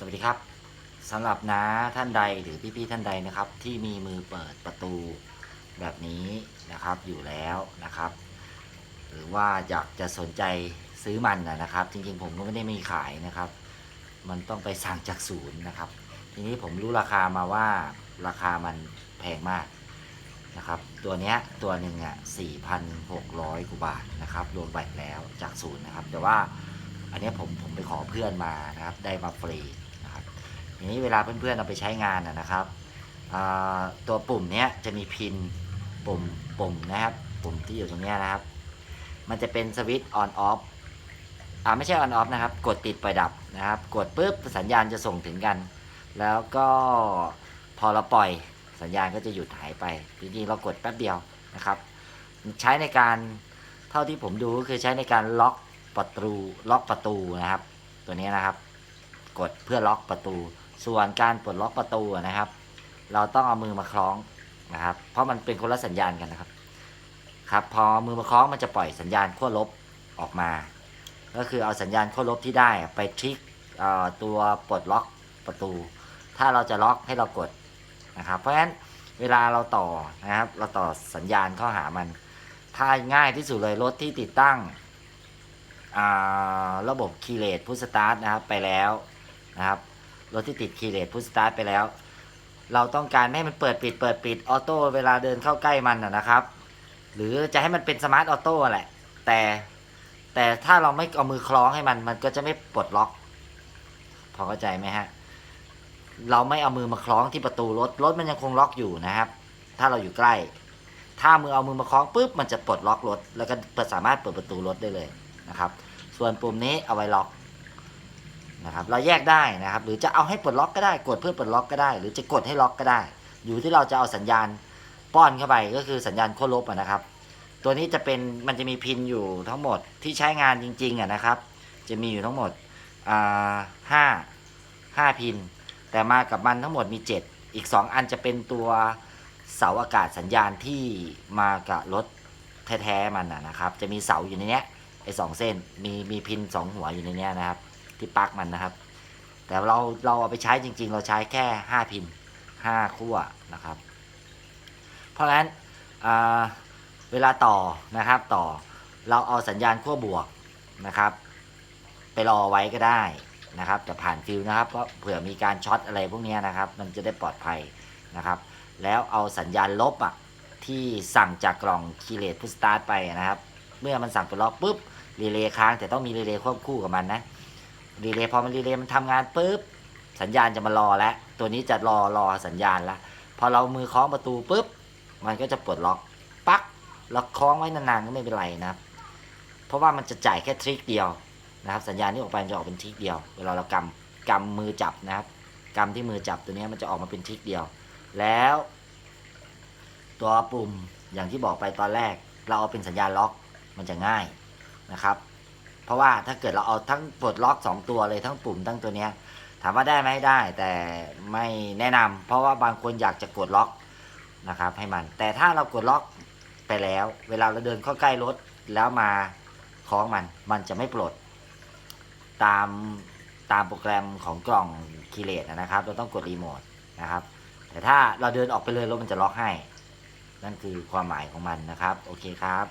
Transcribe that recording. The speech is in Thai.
สวัสดีครับสำหรับน้าท่านใดหรือพี่ๆท่านใดนะครับ ที่มีมือเปิดประตูแบบนี้นะครับอยู่แล้วนะครับ หรือว่าอยากจะสนใจซื้อมันนะครับ จริงๆผมก็ไม่ได้มีขายนะครับ มันต้องไปสั่งจากศูนย์นะครับ ทีนี้ผมรู้ราคามาว่าราคามันแพงมากนะครับ ตัวเนี้ยตัวหนึ่งอะ4,600กว่าบาทนะครับรวมแบตแล้วจากศูนย์นะครับ แต่ว่าอันเนี้ยผมผมไปขอเพื่อนมานะครับ ได้มาฟรี ทีนี้เวลาเพื่อนๆเอาไปใช้งานนะครับ ตัวปุ่มเนี้ยจะมีพินปุ่มปุ่มนะครับ ปุ่มที่อยู่ตรงนี้นะครับ มันจะเป็นสวิตช์ออนออฟอ่าไม่ใช่ออนออฟนะครับ กดติดไปดับนะครับ กดปุ๊บสัญญาณจะส่งถึงกัน แล้วก็พอเราปล่อยสัญญาณก็จะหยุดหายไปจริงๆเรากดแป๊บเดียวนะครับ ใช้ในการเท่าที่ผมดูก็คือใช้ในการล็อกประตูล็อกประตูนะครับ ตัวนี้นะครับ กดเพื่อล็อกประตู ส่วนการปลดล็อกประตูนะครับ เราต้องเอามือมาคล้องนะครับ เพราะมันเป็นคนละสัญญาณกันนะครับ ครับ พอมือมาคล้องมันจะปล่อยสัญญาณขั้วลบออกมา ก็คือเอาสัญญาณขั้วลบที่ได้ไปทิกตัวปลดล็อกประตู ถ้าเราจะล็อกให้เรากดนะครับ เพราะฉะนั้นเวลาเราต่อนะครับ เราต่อสัญญาณเข้าหามัน ถ้าง่ายที่สุดเลยรถที่ติดตั้งระบบคีเลสพุชสตาร์ทนะครับไปแล้วนะครับ รถที่ติดคีย์เลสพุชสตาร์ทไปแล้ว เราต้องการไม่ให้มันเปิดปิดเปิดปิดออโต้เวลาเดินเข้าใกล้มันนะนะครับ หรือจะให้มันเป็นสมาร์ทออโต้แหละ แต่แต่ถ้าเราไม่เอามือคล้องให้มันมันก็จะไม่ปลดล็อก พอเข้าใจไหมฮะ เราไม่เอามือมาคล้องที่ประตูรถรถมันยังคงล็อกอยู่นะครับ ถ้าเราอยู่ใกล้ ถ้ามือเอามือมาคล้องปุ๊บมันจะปลดล็อกรถ แล้วก็สามารถเปิดประตูรถได้เลยนะครับ ส่วนปุ่มนี้เอาไว้ล็อก นะครับเราแยกได้นะครับ หรือจะเอาให้ปลดล็อกก็ได้ กดเพื่อปลดล็อกก็ได้ หรือจะกดให้ล็อกก็ได้ อยู่ที่เราจะเอาสัญญาณป้อนเข้าไปก็คือสัญญาณขั้วลบะนะครับ ตัวนี้จะเป็นมันจะมีพินอยู่ทั้งหมดที่ใช้งานจริงๆอะนะครับ จะมีอยู่ทั้งหมดห้าห้าพิน แต่มากับมันทั้งหมดมี 7 อีก 2 อันจะเป็นตัวเสาอากาศสัญญาณที่มากับรถแท้ๆมันนะครับ จะมีเสาอยู่ในเนี้ยไอ้สองเส้นมีมีพินสองหัวอยู่ในเนี้ยนะครับ ที่ปลั๊กมันนะครับ แต่เราเราเอาไปใช้จริง ๆ เราใช้แค่ห้าพินห้าขั้วนะครับ เพราะฉะนั้นเวลาต่อนะครับต่อเราเอาสัญญาณขั้วบวกนะครับ ไปรอไว้ก็ได้นะครับแต่ผ่านฟิวนะครับเพราะเผื่อมีการช็อตอะไรพวกนี้นะครับ มันจะได้ปลอดภัยนะครับ แล้วเอาสัญญาณลบอะที่สั่งจากกล่องคีเลสพุสตาร์ทไปนะครับ เมื่อมันสั่งไปล็อกปุ๊บรีเลย์ค้างแต่ต้องมีรีเลย์ควบคู่กับมันนะ รีเลย์พอมันรีเลย์มันทำงานปุ๊บสัญญาณจะมารอแล้ว ตัวนี้จะรอรอสัญญาณละพอเรามือคล้องประตูปุ๊บ มันก็จะปลดล็อกปักล็อกคล้องไว้นานๆก็ไม่เป็นไรนะครับ เพราะว่ามันจะจ่ายแค่ทริคเดียวนะครับ สัญญาณที่ออกไปจะออกเป็นทริคเดียว เวลาเรากำกำมือจับนะครับกำที่มือจับตัวนี้มันจะออกมาเป็นทริคเดียว แล้ว ตัวปุ่มอย่างที่บอกไปตอนแรก เราเอาเป็นสัญญาณล็อกมันจะง่ายนะครับ เพราะว่าถ้าเกิดเราเอาทั้งปลดล็อก 2 ตัวเลยทั้งปุ่มทั้งตัวเนี้ยถามว่าได้ไหมได้ แต่ไม่แนะนำเพราะว่าบางคนอยากจะกดล็อกนะครับ ให้มัน แต่ถ้าเรากดล็อกไปแล้ว เวลาเราเดินเข้าใกล้รถแล้วมาคล้องมัน มันจะไม่ปลด ตามตามโปรแกรมของกล่องคีย์เลสนะครับ เราต้องกดรีโมทนะครับ แต่ถ้าเราเดินออกไปเลยรถมันจะล็อกให้ นั่นคือความหมายของมันนะครับ โอเคครับ